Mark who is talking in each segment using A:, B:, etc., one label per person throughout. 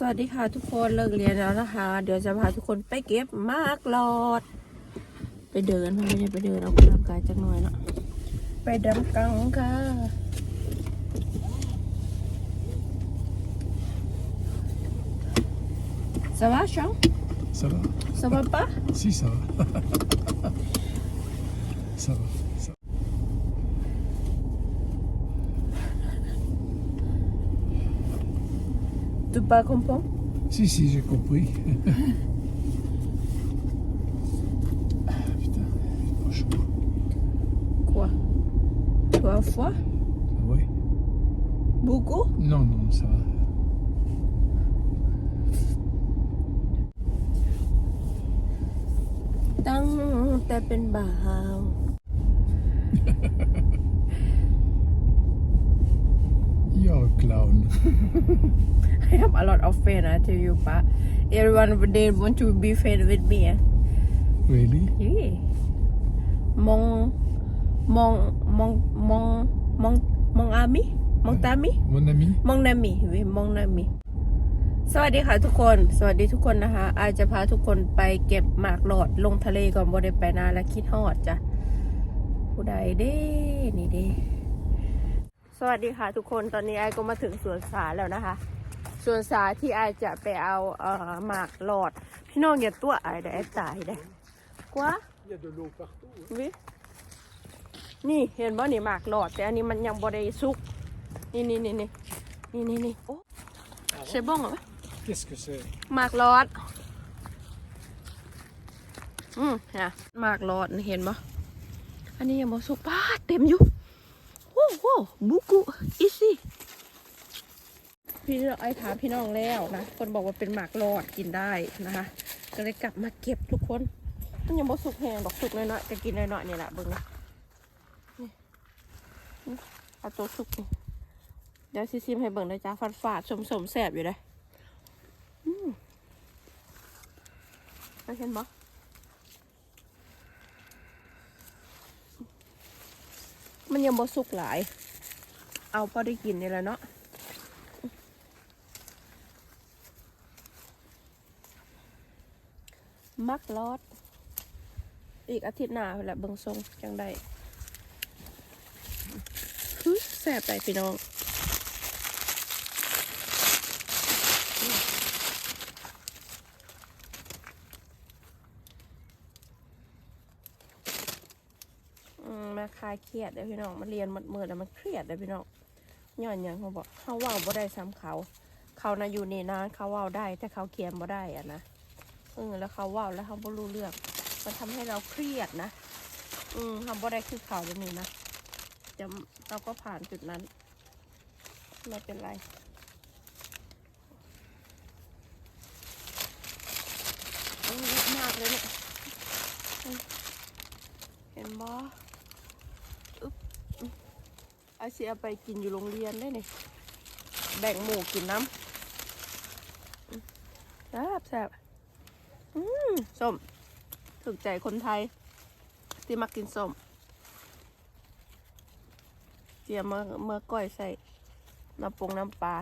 A: สวัสดีค่ะทุกคนเลิกเรียนแล้วนะคะ เดี๋ยวจะพาทุกคนไปเก็บมากหลอด ไปเดินไม่ได้ไปเดินเอากำลังกายจักหน่อยเนาะไปดำกังค่ะสวัสดี
B: Ça va
A: สวัสดีปะ
B: Si, ça va. ça va. Ça...
A: pas comprends?
B: Si, si, j'ai compris.
A: Quoi? Toi, froid
B: ah Oui.
A: Beaucoup?
B: Non, non, ça va.
A: Tăng ta
B: bên bà clown.
A: I have a lot of friends I tell you ปะ everyone they want to be friends with me eh?
B: Really?
A: Yeah. มองมองมองมองมองมองอามิมองตามิ
B: Mon ami
A: มองนามิเว้ยมองนามิสวัสดีค่ะทุกคน สวัสดีทุกคนนะคะ อาจจะพาทุกคนไปเก็บหมากหลอดลงทะเลก่อนบ่ได้ไปนานและคิดฮอดจ้ะผู้ใดเด้นี่เด้สวัสดีค่ะทุกคนตอนนี้ไอายก็มาถึงสวนสาแล้วนะคะ สวนสาที่ไอายจะไปเอาเอ่อหมากหลอด พี่น้องอย่าตัวไอายเด้อไอายตายเด้กว่า
B: Il y a de l'eau partout.
A: วินี่เห็นว่านี่หมากหลอด แต่อันนี้มันยังบริสุก นี่นี่นี่นี่นี่นี่นี่โอ้ใช่บ้องเหรอ
B: Qu'est-ce que c'est
A: หมากหลอด อืมฮะหมากหลอดนี่เห็นปะอันนี้ยังบสุกป้าดเต็มอยู่โอ้โหบุกุอีซี่ พี่ไอถามพี่น้องแล้วนะคนบอกว่าเป็นหมากหลอดกินได้นะคะ ก็เลยกลับมาเก็บทุกคนมันยังบ่สุกแห้งดอกสุกน้อยๆก็กินน้อยๆนี่แหละเบิ่งนะนี่เอาตัวสุกนี่เดี๋ยวซิซิมให้เบิ่งนะจ๊ะฝาดฝาดสมสมแสบอยู่เลยอืมเห็นบ่มันยังบ่สุกหลาย เอาพอได้กินนี่แหละเนาะ มักลอด อีกอาทิตย์หน้าแหละเบิงทรงจังได้ฮึแสบไปพี่น้องมาคลายเครียดเลยพี่น้องมาเรียนหมดมือแล้วมันเครียดเลยพี่น้องย้อนหยังเขาบอกเขาว่าบ่ได้ซ้ำเขา เขานะอยู่นี่นเขาว่าได้แต่เขาเขียนบ่ได้อะนะ เออแล้วเขาว่าแล้วเขาบ่รู้เรื่องมันทำให้เราเครียดนะ อืมทำบ่ได้คือเขาแบบนี้นะจะเราก็ผ่านจุดนั้น ไม่เป็นไรโอ้ยเยอะมากเลยเนี่ยเห็นบ่อึ๊บอืมไอเสียไปกินอยู่โรงเรียนได้เนี่ยแบ่งหมูกินน้ำแซ่บแซ่บ อืมส้มถูกใจคนไทย ที่มักกินส้ม เจียมเมื่อเมื่อก้อยใส่น้ำปรุงน้ำปลา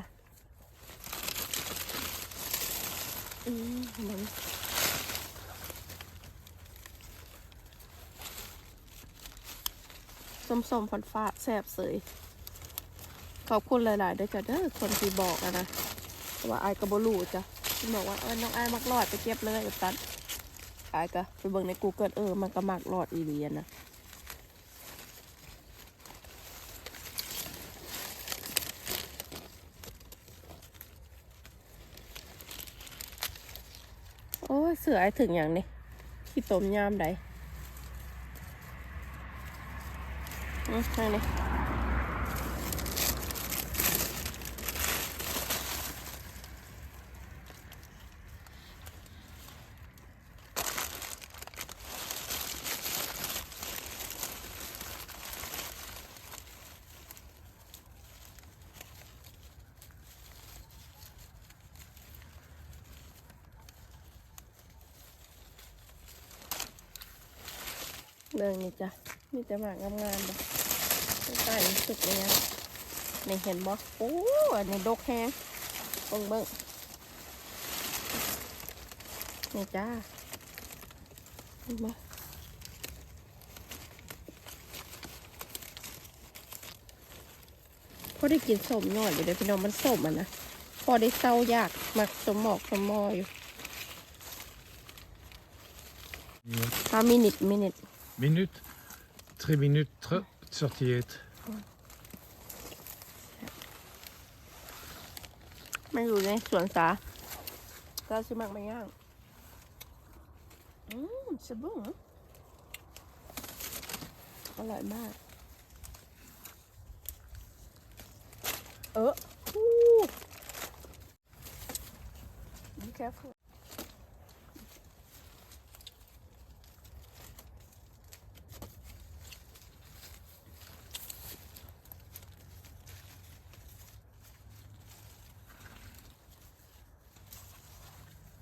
A: อืมมันส้มๆฟันฟ้าแซ่บเสยขอบคุณหลายๆด้อจ้ะเด้อคนที่บอกอะนะว่าไอ้ายกระบลูจ้ะ บอกว่าเออน้องไอ้ายมักรอดไปเก็บเลยแบบนั้นขายก็ไปเบิ่งใน Google เออมันก็มักรอดอีเลียนนะโอ้เสือไอ้ถึงอย่างนี้ที่ต้มยามใดอืมนั่ เรื่องนี้จ้ะ มีแต่หมากงามๆเลยใต้สุดเลยนะในเห็นบ่โอ้อันนี้ดกแฮงเบิ่งเบิ่งนี่จ้าเห็นไหพอได้กินสมหน่อยอยู่เดี๋ยวพี่น้องมันสมอะนะ พอได้เศร้ายากมักสมหมอกสมมออยู่ห้ามินิทมินิท
B: Minute. Tre minutes. Tre sortiet.
A: มันอยู่ในสวนสาก็ซื้อมักมาย่าง อืมสบุ้งอร่อยมาก เอออู้ดี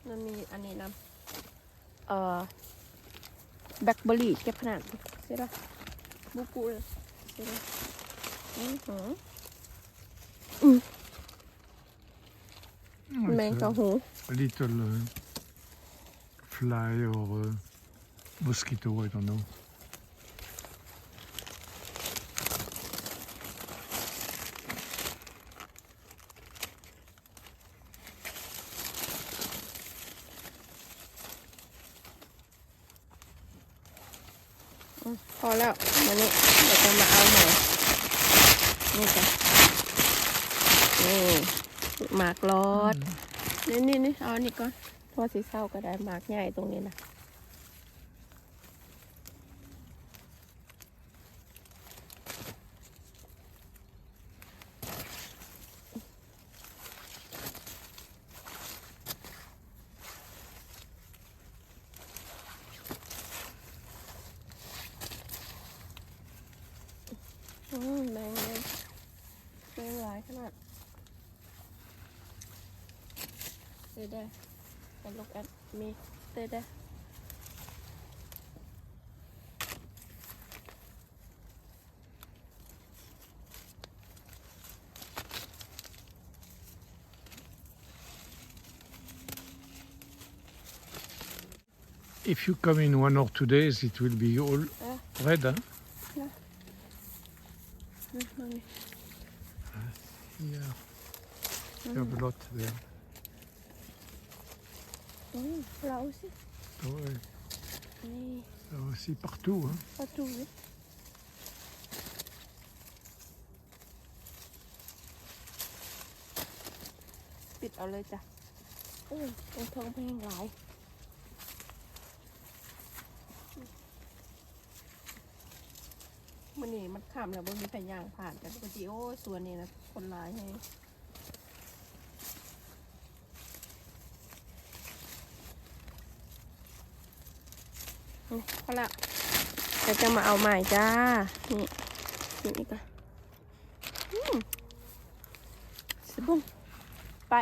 A: มันมีอันนี้นะเอ่อแบล็คเบอร์รี่เก็บขนาดใช่ปะบุกูเลยใช่ปะอือหือแมงกะหู
B: A little uh, fly or uh, mosquito, I don't know.
A: พอแล้วมานี่เดี๋ยวจะมาเอาใหม่นี่จ้ะนี่หมากรอดนี่นี่นี่เอาอันนี้ก่อนพอสีเศร้าก็ได้หมากใหญ่ตรงนี้นะ แมงหลายขนาด Stay there and look at me. Stay there.
B: If you come in one or two days, it will be all
A: Yeah.
B: red. Huh? You have a lot there.
A: Mm, là aussi.
B: Ouais,
A: Oui,
B: ça aussi partout. Hein.
A: pas tout, oui. ปิดเอาเลยจ้ะโอ้ยตรงเทิงเพลงหลายมันนี่มันขำแล้วบนมีพยางผ่านกันปกติโอ้ยสวนนี่นะคนร้ายให้ พอละเดี๋ยวจะมาเอาใหม่จ้า นี่นี่อีกอะอืมสบุ้งไป